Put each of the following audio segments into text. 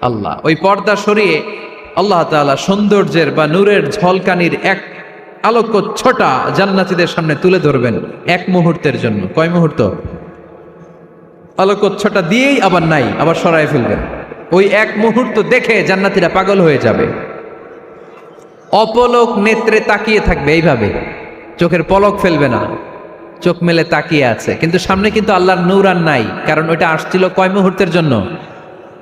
আল্লাহ। ওই পর্দা সরিয়ে আল্লাহ তাআলা সৌন্দর্যের বা নূরের ঝলকানির এক আলোক ছোটা জান্নাতীদের সামনে তুলে ধরবেন এক মুহূর্তের জন্য। কয় মুহূর্ত? আলোকচ্ছটা দিয়েই আবার নাই, আবার সরায় ফেলবেন। ওই এক মুহূর্ত দেখে জান্নাতীরা পাগল হয়ে যাবে। অপলক নেত্রে তাকিয়ে থাকবে এইভাবে। চোখের পলক ফেলবে না। চোখ মেলে তাকিয়ে আছে। কিন্তু সামনে কিন্তু আল্লাহর নূর আর নাই, কারণ ওইটা আসছিল কয় মুহূর্তের জন্য?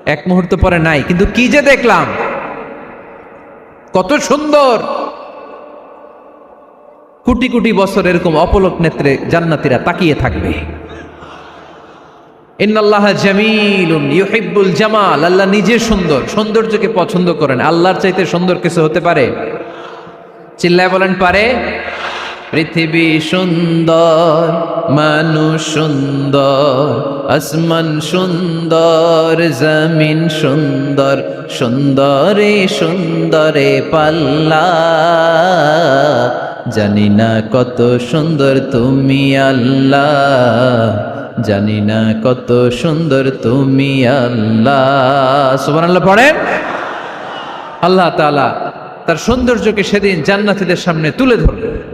এক মুহূর্ত পরে নাই, কিন্তু কি যে দেখলাম? কত সুন্দর! কোটি কোটি বছর এরকম অপলক নেত্রে জান্নাতীরা তাকিয়ে থাকবে। ইন্নাল্লাহ জামিলুন ইউহিব্বুল জামাল, আল্লাহ নিজে সুন্দর, সৌন্দর্যকে পছন্দ করেন। আল্লাহর চাইতে সুন্দর কিছু হতে পারে? চিল্লায় বলেন, পারে? পৃথিবী সুন্দর, মানুষ সুন্দর, আসমান সুন্দর, জমিন সুন্দর, সুন্দরে সুন্দরে পাল্লা। জানি না কত সুন্দর তুমি আল্লাহ, জানি না কত সুন্দর তুমি আল্লাহ। সুবান আল্লাহ পড়েন। আল্লাহ তাআলা তার সৌন্দর্যকে সেদিন জান্নাতীদের সামনে তুলে ধরবে।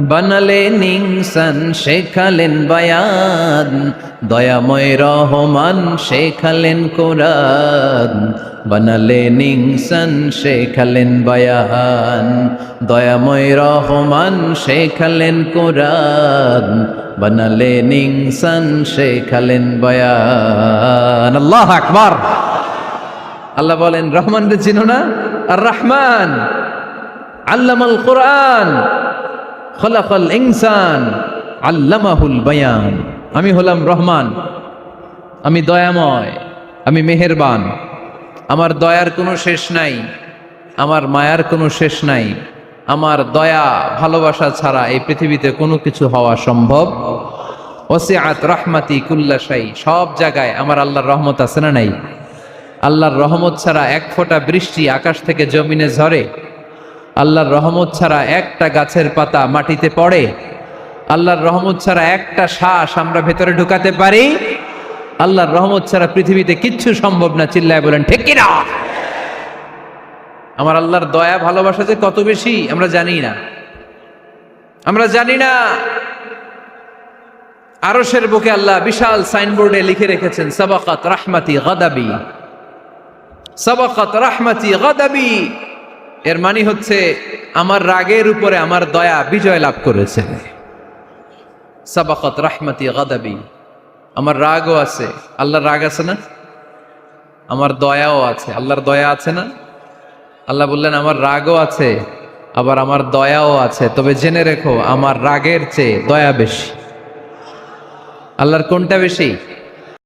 বানালেন ইনসান শেখালেন বায়ান। দয়াময় রহমান, শেখালেন কোরআন। বানালেন ইনসান শেখালেন বায়ান। দয়াময় রহমান, শেখালেন কোরআন। বানালেন ইনসান শেখালেন বায়ান। আল্লাহ আকবার। আল্লাহ বলেন রহমান রে চিনো না? আর রহমান, আল্লামাল কোরআন। খলাকাল ইনসান আল্লামাহুল বায়ান। আমি হলাম রহমান, আমি দয়াময়, আমি মেহেরবান। আমার দয়ার কোনো শেষ নাই, আমার মায়ার কোনো শেষ নাই। আমার দয়া, ভালোবাসা ছাড়া এই পৃথিবীতে কোনো কিছু হওয়া সম্ভব। ওসিআত রহমাতি কুল্লাশাই সব জায়গায় আমার আল্লাহর রহমত আছে না নাই? আল্লাহর রহমত ছাড়া এক ফোঁটা বৃষ্টি আকাশ থেকে জমিনে ঝরে আল্লাহর রহমত ছাড়া একটা গাছের পাতা মাটিতে পড়ে। আল্লাহর রহমত ছাড়া একটা শ্বাস আমরা ভেতরে ঢুকাতে পারি। আল্লাহর রহমত ছাড়া পৃথিবীতে কিচ্ছু সম্ভব না, চিল্লায় বলেন, ঠিক কিনা? আমার আল্লাহর দয়া, ভালোবাসা যে কত বেশি, আমরা জানি না। আমরা জানি না। আরসের বুকে আল্লাহ বিশাল সাইনবোর্ডে লিখে রেখেছেন, সাবাকাত রাহমাতি গাদাবি। সাবাকাত রাহমাতি গাদাবি। এর মানে হচ্ছে আমার রাগের উপরে আমার দয়া বিজয় লাভ করেছে। সাবাকত রাহমাতি গাদাবি। আমার রাগও আছে। আল্লাহর রাগ আছে না? আমার দয়াও আছে। আল্লাহর দয়া আছে না? আল্লাহ বললেন, আমার রাগও আছে, আবার আমার দয়াও আছে। তবে জেনে রেখো, আমার রাগের চেয়ে দয়া বেশি। আল্লাহর কোনটা বেশি?